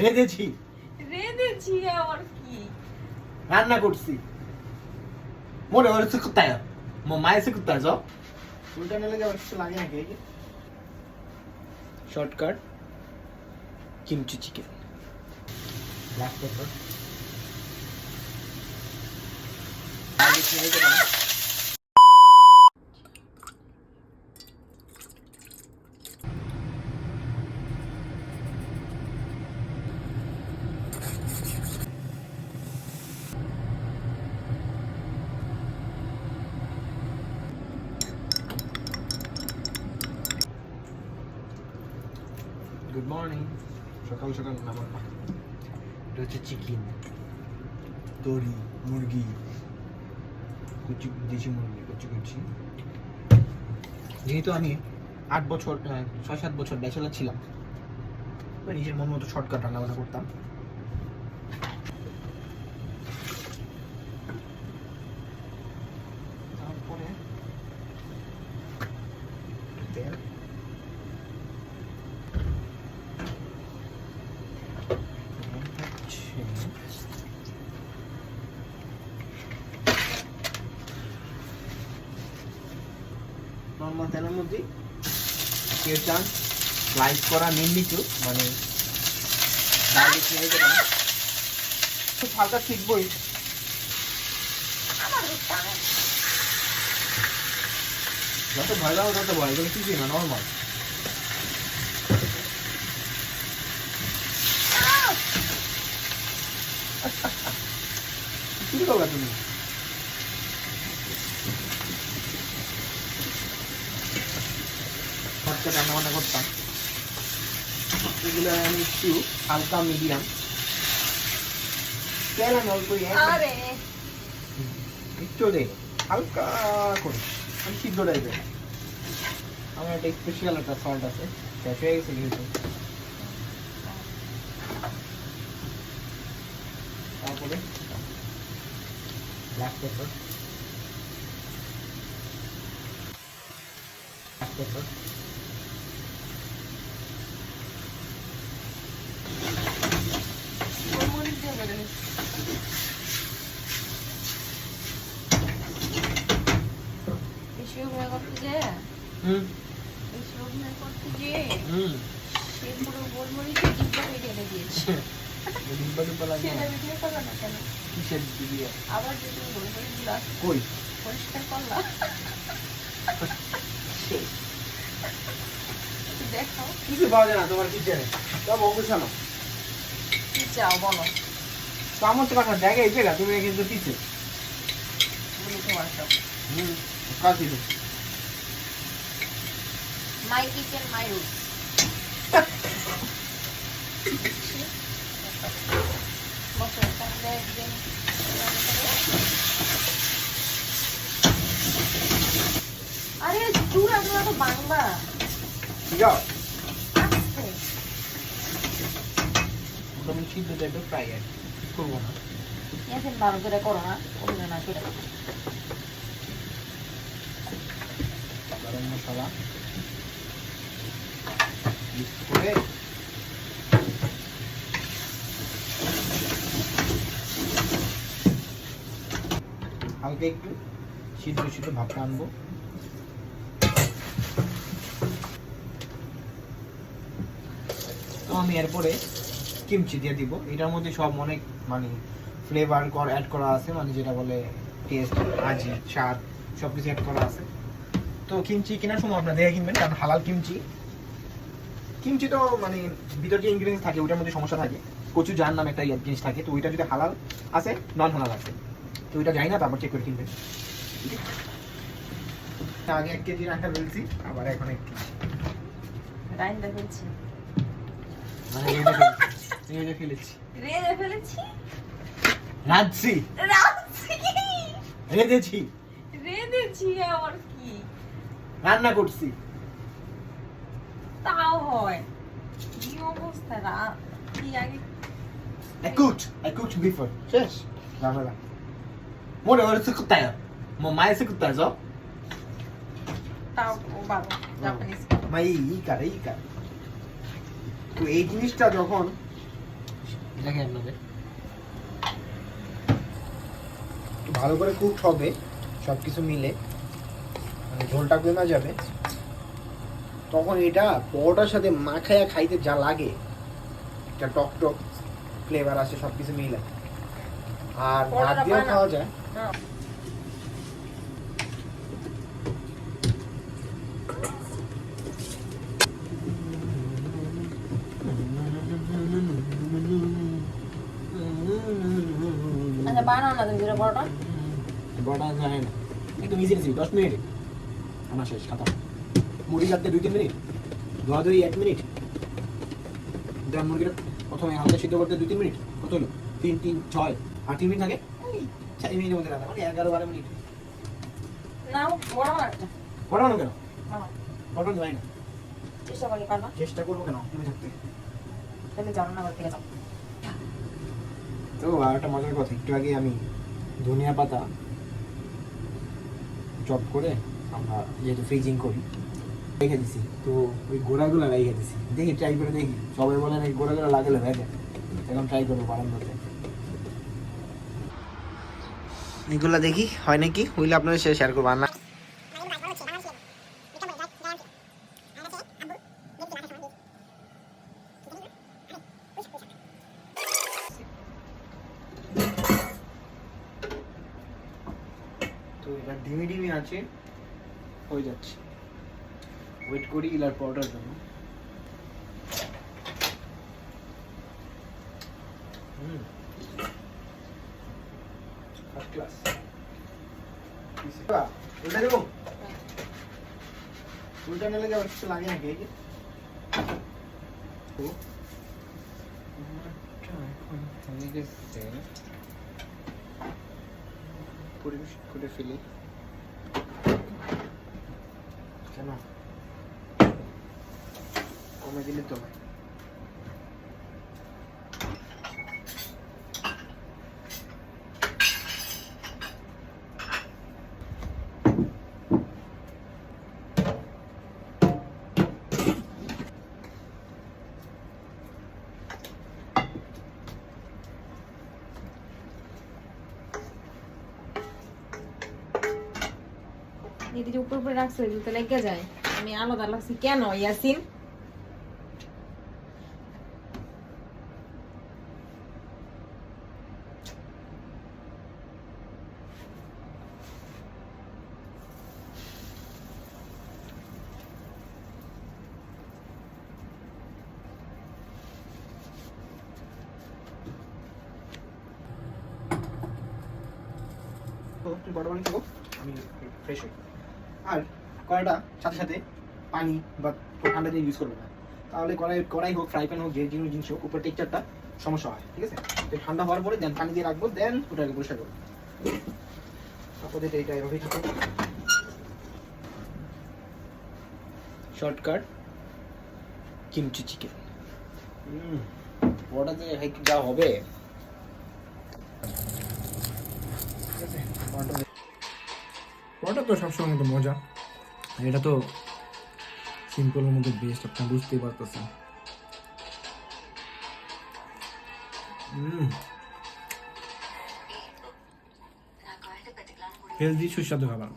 রেঁধেছি রেঁধেছি আবার কি? রান্না করছি। মনে হচ্ছে কোথায় মায়ের সে কোথায় যাও। উল্টা নিলে যাওয়ার কিছু লাগে নাকি এই যে shortcut kimchi chicken black pepper morning সকাল সকাল নামার এটা হচ্ছে চিকেন তরি মুরগি কুচি দেশি মুরগি কুচি কুচি। যেহেতু আমি আট বছর ছয় সাত বছর ব্যাচেলার ছিলাম নিজের মন মতো শর্টকাট রান্নাবান্না করতাম। তারপরে তেল। তেলের মধ্যে কেচান স্লাইস করা নির্মিত মানে ডাইরেক্ট নিয়ে যেতে খুব হালকা শিখবই যত ভয় লাগো তত ভয় এগুলো কিছুই না নর্মাল কি করবা তুমি? রান্না বান্না করতাম। এগুলো আমি একটু হালকা মিডিয়াম। তেল আমি অল্প একটু দে হালকা করে। আমি সিদ্ধ টাইপের আমার একটা স্পেশাল একটা সল্ট আছে। শেষ হয়ে গেছে কিন্তু। তারপরে ব্ল্যাক পেপার ব্ল্যাক পেপার গোলমরিচ দিয়ে বেড়ে বেশি অভিনয় করতে যে হুম। অভিনয় করতে যে হুম। সে পুরো গোলমরিচে ডিব্বা ঢেলে দিয়েছে। ডিব্বা ডিব্বা লাগে সেটা ভিডিও করল না কেন? কিসের দিয়ে আবার যে তুমি গোলমরিচগুলো কই? পরিষ্কার করলাম দেখাও। কিছু পাওয়া যায় না তোমার কিচেনে সব অগুছানো কি চাও বলো? চামচ কাটা তুমি কিন্তু পিছে। Hmm my kitchen my room. আরে চুল এগুলো তো বাংলা। যাও। তুমি সিদ্ধ টাইপের ফ্রাই আর করব না এখন ভালো করে করো না করবে না করে গরম মশলা। হালকা একটু সিদ্ধ সিদ্ধ ভাবটা আনব। তো আমি এরপরে কিমচি দিয়ে দিব। এটার মধ্যে সব অনেক মানে ফ্লেভার কর অ্যাড করা আছে মানে যেটা বলে টেস্ট আজি স্বাদ সব কিছু অ্যাড করা আছে। তো কিমচি কেনার সময় আপনারা দেখে কিনবেন, কারণ হালাল কিমচি। কিমচি তো মানে ভিতরে যে ইনগ্রিডিয়েন্টস থাকে ওইটার মধ্যে সমস্যা থাকে। কচু জার নামে একটা জিনিস থাকে, তো ওইটা যদি হালাল আছে নন হালাল আছে। তো ওইটা জানি না তারপর চেক করে কিনবেন আগে এক কেজি রাখা ফেলছি আবার এখন এক কেজি। রাইন্দা ফেলছি। মানে রেঁধে ফেলেছি রেঁধে ফেলেছি। রাঁধছি। রাঁধছি? রেঁধেছি। রেঁধেছি আবার কি? রান্না করছি। তাও হয়। কি অবস্থা? রা কি আগে I cooked. I cooked before. শেষ ঝামেলা মনে হচ্ছে কোথায় মায়ের সে কোথায় যাও তাও ও ভালো এই ই কারে ই কারে তো এই জিনিসটা যখন দেখেন আপনাদের ভালো করে কুক হবে সব কিছু মিলে মানে ঝোলটা কমে যাবে তখন এটা পরোটার সাথে মাখায়া খাইতে যা লাগে একটা টক টক ফ্লেভার আসে সব কিছু মিলে আর ভাত দিয়েও খাওয়া যায়। আচ্ছা বানাও না তুমি জিরা পরোটা। বড়া যায় না। একদম ইজি রেসিপি দশ মিনিট। আমার শেষ খাতা। মুড়ি কাটতে দুই তিন মিনিট। ধোয়া ধুই এক মিনিট। দেন মুরগিটা প্রথমে হালকা সিদ্ধ করতে দুই তিন মিনিট। কত হলো? তিন তিন ছয়। আর তিন মিনিট থাকে চার মিনিটের মধ্যে রান্না মানে এগারো বারো মিনিট। বড় বড় কেন? বড় না। চেষ্টা করি পারবা। চেষ্টা করব কেন? তুমি থাকতে। তাহলে জানো না থেকে যাও। তো আর একটা মজার কথা একটু আগে আমি ধনিয়া পাতা চপ করে আমরা যেহেতু ফ্রিজিং করি রেখে দিছি। তো ওই গোড়াগুলো রেখে দিছি। দেখি ট্রাই করে দেখি। সবাই বলে না গোড়াগুলো লাগালে হয়ে এখন ট্রাই করব বারান্দাতে। এগুলো দেখি, হয় নাকি? হইলে আপনাদের সাথে শেয়ার করব। না তো এটা ডিমি ডিমি আছে, হয়ে যাচ্ছে। ওয়েট করি ইলার পরোটার জন্য। হুম। ক্লাস উল্টা দেবো উল্টা নিলে যাওয়ার কিছু পরিবেশ করে ফেলি কেন কমে দিলে তো যে উপর উপরে রাখছে ওইগুলো তো লেগে যায়। আমি আলাদা লাগছি। কেন, ইয়াসিন? তো বড় পানি থাকো আমি ফ্রেশ হই। আর কড়াইটা সাথে সাথে পানি বা ঠান্ডা দিয়ে ইউজ করবে না। তাহলে কড়াই কড়াই হোক ফ্রাই প্যান হোক যে কোনো জিনিস হোক উপর টেক্সচারটা সমস্যা হয় ঠিক আছে? তো ঠান্ডা হওয়ার পরে দেন পানি দিয়ে রাখব দেন ওটাকে পরিষ্কার করব। আপাতত এইটা এভাবেই থাকো শর্টকাট কিমচি চিকেন ওটাতে যা হবে। ঠিক আছে? তো সবসময় মতো মজা। এটা তো সিম্পলের মধ্যে বেস্ট আপনার বুঝতেই পারতেছেন। হেলদি সুস্বাদু খাবার।